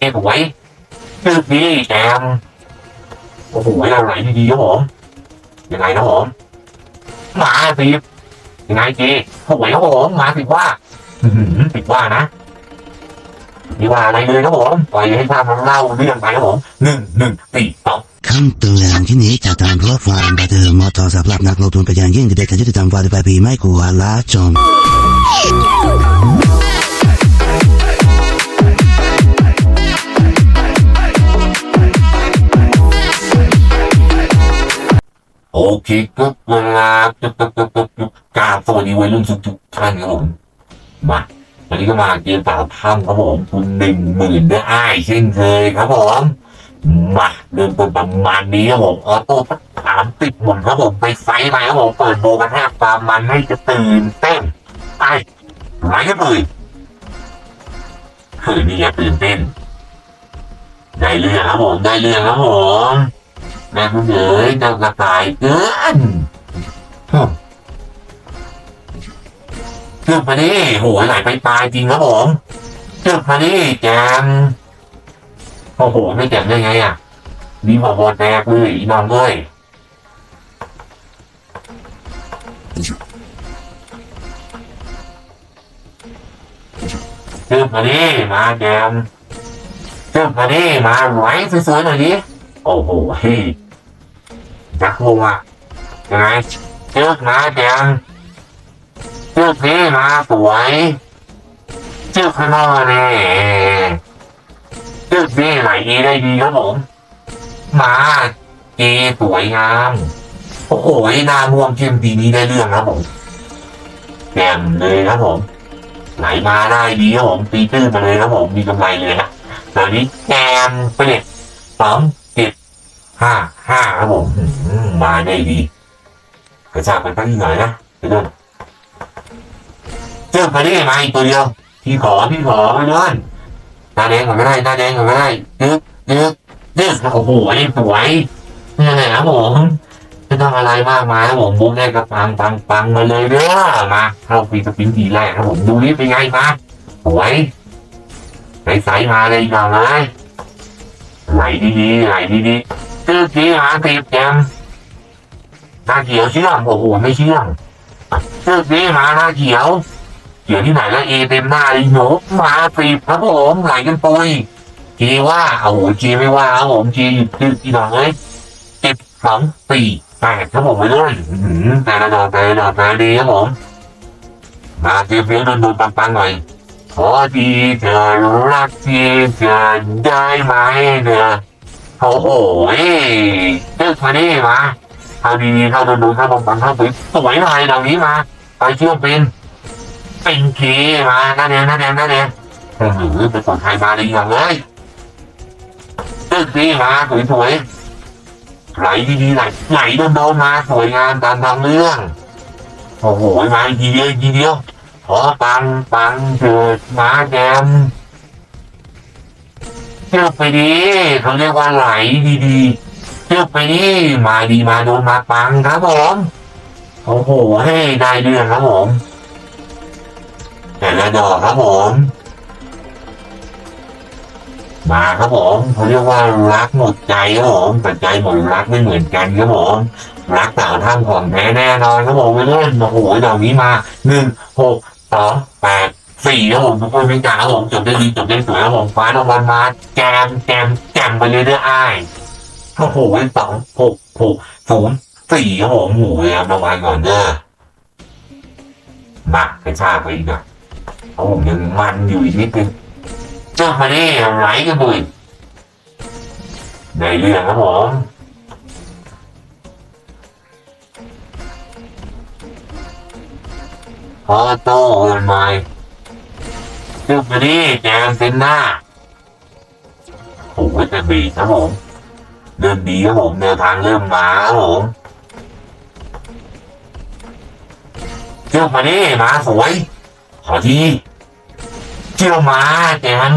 เก็บไว้ชื่อพี่แจมโอ้โหเราไหลดีๆครับผมยังไงนะผมมาสิยังไงเจโอ้ยครับผมมาสิว่าสิว่านะมีว่าอะไรเลยครับผมปล่อยให้ภาพมันเล่าเรื่องไปครับผมหนึ่งหนึ่งสี่สองคำเตือนที่นี้จะทำเพื่อความบันเทิงเหมาะสำหรับนักลงทุนเป็นอย่างยิ่งเด็กๆที่จะทำความดีไปไม่ควละจน โอเคก็เวลาจุ๊บจุ๊บจุ๊บจุ๊บจุ๊กาบสวัสดีวัยรุ่นทุกๆท่านครับผมมาวันนี้ก็มาเกมสาวถ้ำครับผมคุณหนึ่งหมื่นได้อ้ายเช่นเคยครับผมมาเริ่มต้นประมาณนี้ครับผมออโต้สักสามติดหมดครับผมไปไฟท์มาครับผมเปิดโบกันแทบตามมันให้จะตื่นเต้นไปไหลกันเลยคืนนี้อย่าตื่นเต้นได้เรื่องครับผมได้เรื่องครับผม แม่คุณเอ๋ยเจ้ากระต่ายเกินเกือบมาดิโหยไหลไปปลายจริงครับผมเกือบมาดิแจมโอ้โห ไม่แจมได้ไงอะดีกว่าบอลแดกเลยอีน้องเลยเกือบมาดิมาแจมเกือบมาดิมาไหวสวยๆหน่อยดิ โอ้โหจักรวงอะยังไงเชือกมาแดงเชือกนี้มาสวยเชือกข้างนอกเนี่ยเชือกนี้ไหลดีได้ดีครับผม มาเกสวยงาม โอ้โหนาม่วงเข้มปีนี้ได้เรื่องครับผมแจ่มเลยครับผม ไหลมาได้ดีครับผมตีตื้นมาเลยครับผมมีกำไรเลยนะตอนนี้แจมไปเลยสอง ห้าห้าครับผมมาได้ดีกระชากไปตั้งที่ไหนนะไปเดินเจอมาได้มาอีกตัวเดียวพี่ขอพี่ขอไปเดินหน้าแดงก่อนไม่ได้หน้าแดงก่อนไม่ได้ยึกยึกยึกโอ้โหไอ้สวยนี่แหละครับผมไม่ต้องอะไรมากมายครับผมบุ้มได้กระปังปังปังมาเลยเด้อมาเข้าฟีสปินทีแรกครับผมดูนี่เป็นไงมาสวยใสๆมาเลยก่อนเลยไหลดีๆไหลดีๆ ชื่อสีหาสิบแจมหน้าเขียวเชื่อมโอ้โหไม่เชื่อมชื่อสีหาหน้าเขียวเขียวที่ไหนล้วเอเต็มหน้าเลยหนูมาสิบครับผมไหลกันปุยจีว่าโอ้โหจีไม่ว่าครับผมจีคือจีหน่อยเลยเจ็ดสองสี่แปดครับผมไปเลยอื้อหือแต่ละดอกแต่ละดอกแต่ดีครับผมมาเสียงเสียงโดนโดนปังปังๆหน่อยขอทีเธอรักทีเธอได้ไหมเธอ โอ้โหเลือกมานี่มาเอาดีๆเข้าดูดูเข้าบอลเข้าไปสวยหน่อยเหล่านี้มาไปเชื่อมเป็นเป็นเคมาหน้าแดงหน้าแดงหน้าแดงเออเป็นคนไทยมาดีอย่างเลยเลือกดีมาสวยๆไหลดีๆไหลไหลโดนๆมาสวยงามตามทางเรื่องโอ้โหมาอีกทีเดียวอีกทีเดียวขอปังปังเถิดมาแดม เชื่อไปดีเขาเรียกว่าไหลดีๆเชื่อไปดีมาดีมาโดนมาปังครับผมโอ้โหให้ได้เรื่องครับผมแต่ละดอกครับผม มาครับผมเขาเรียกว่ารักหมดใจครับผมแต่ใจหมดรักไม่เหมือนกันครับผมรักสาวท่ามของแท้แน่นอนครับผมไปเล่นโอ้โหดอกนี้มาหนึ่งหกสองแปด สี่ครับผมทุกคนเป็นกลางครับผมจบได้ดีจบได้สวยครับผมฟ้ารางวัลมาแจมแจมแจมไปเลยด้วยอ้ายโอ้โหเป็นสองหกหกศูนย์สี่ครับผมหมูครับรางวัลก่อนเด้อมากระชากไปอีกหน่อยโอ้ผมยังมันอยู่อีกนิดนึงเจ้ามาได้ไหลกันบุยในเรื่องครับผมพอโตกันไหม ซึ่งวันนี้แจมเป็นหน้าโอ้โหจะดีครับผมเริ่มดีครับผมแนวทางเริ่มมาครับผมเชื่อมาดิมาสวย ขอทีเชื่อมาแจม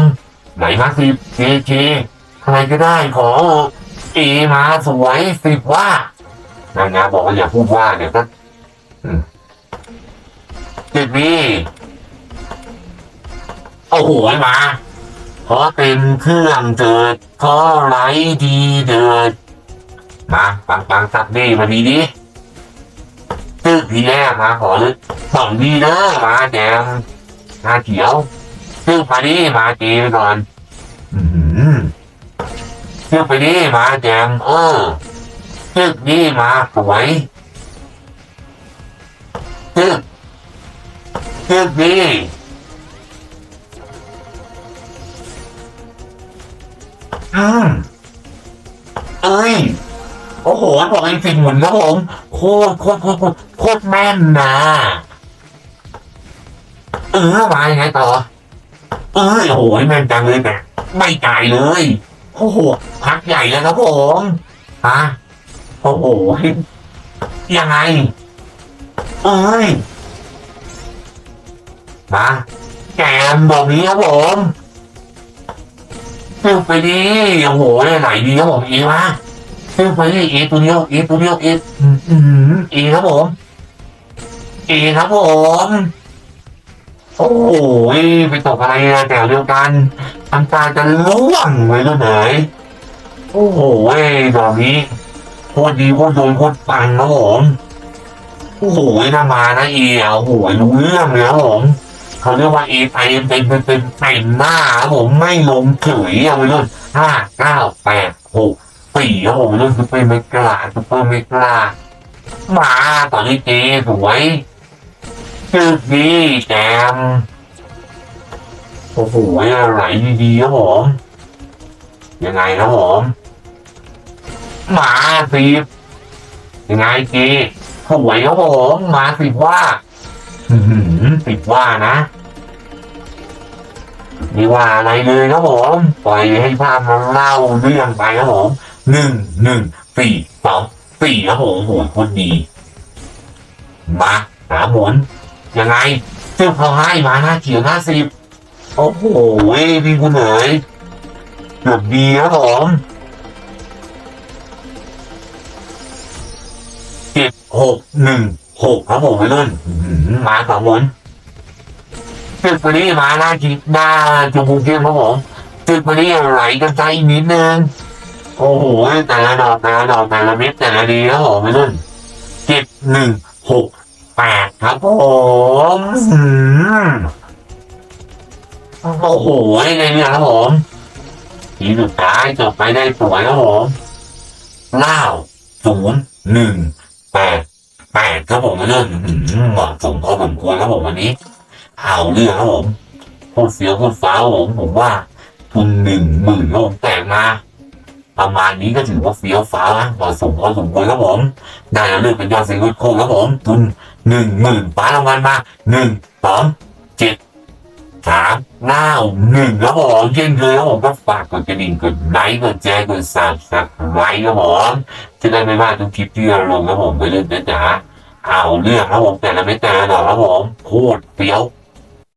ไหนมาสิบเจเจอะไรก็ได้ขอเอมาสวยสิบว่านางงามบอกว่าอย่าพูดว่าเดี๋ยวก็อืมเจ็ดนี้ โอ้โหมา เพราะเป็นเครื่องเจิดก็ไรดีเดิดมาปังปังสับดีมาดีดิตึกทีแรกมาขอเลยสองดีเด้อมาแดงหน้าเขียวตึกมาดิมาเจไปก่อนตึกไปดิมาแดงเออตึกนี่มาสวยตึกตึกนี่ อืมเอ้ย โอ้โหบอกไอ้สิ่งหมุนครับผมโคตรโคตรโคตรโคตรโคตรแม่นนะเออมายังไงต่อ เอ้ยโอ้โหแม่นจังเลยแต่ไม่จ่ายเลย โอ้โหพักใหญ่แล้วครับผมฮะโอ้โหยังไง เอ้ยมาแกมแบบนี้ครับผม ซื้อไปดิโอ้โหไหนดีครับผมเอมาซื้อไปดิเอตัวเดียวเอตัวเดียวเออืมอืมเอครับผมเอครับผมโอ้โหไปตกอะไรนะแต่เดียวกันทำตาจะล่วงไว้แล้วไหนโอ้โหดอกนี้โคตรดีโคตรโดนโคตรปังครับผมโอ้โหน่ามานะเอโอ้โหรู้เรื่องเลยครับผม เขาเรียกว่าเอไเป็นเป็นเป็นเป็นมหน้าผมไม่ลงเฉยเอาไปรุ่นห้าเก้าแปดหกสี่ครับผมรุ่นซุปเปอร์เมกาซุปเปอร์เมกล้ามาตอนนี้เจสวยตึกดีแจมโอ้โหไหลดีๆครับผมยังไงครับผมมาสิบยังไงเจสวยครับผมมาสิบว่า อื้อหือปิดว่านะไม่ว่าอะไรเลยครับผมปล่อยให้ภาพมันเล่าเรื่องไปครับผมหนึ่งหนึ่งสี่สองสี่ครับผมโหคนดีมาหาหมุนยังไงซึ่งเขาให้มาหน้าเขียวหน้าสิบโอ้โหพี่คุณเอ๋ยเกือบดีครับผมเจ็ดหกหนึ่งหกครับผมไปรุ่นอื้อ หมาสองหมุนตึกวันนี้มาหน้าจีหน้าจมูกเข้มครับผมตึกวันนี้ไหลกันใจนิดนึงโอ้โหแต่ละดอกแต่ละดอกแต่ละเม็ดแต่ละดีครับผมไปรุ่นเจ็ดหนึ่งหกแปดครับผมอื้อหือโอ้โหในเนี่ยครับผมทีสุดท้ายจบไปได้สวยครับผมเล่าศูนย์หนึ่งแปด แปดครับผมเรื่องอื้อหือเหมาะสมพอสมควรครับผมวันนี้ เอาเรื่องครับผมโคตรเสียวโคตรฟ้าวครับผมผมว่าทุนหนึ่งหมื่นครับผมแตกมาประมาณนี้ก็ถือว่าเฟี้ยวฟ้าวนะเหมาะสมพอสมควรครับผม ได้แล้วเลือกเป็นยอดเซ็งโคงครับผม ทุนหนึ่งหมื่นป้ารางวัลมาหนึ่งสองเจ็ด สามหน้าหนึ่งครับผมเช่นเคยครับผมก็ฝากกดกระดิ่งกดไลค์กดแชร์กดซับสไครต์ครับผมจะได้ไม่พลาดทุกคลิปที่เราลงครับผมไปเรื่อยนะจ๊ะเอาเรื่องครับผมแต่ละไม่แต่ละดอกครับผมโคตรเฟี้ยว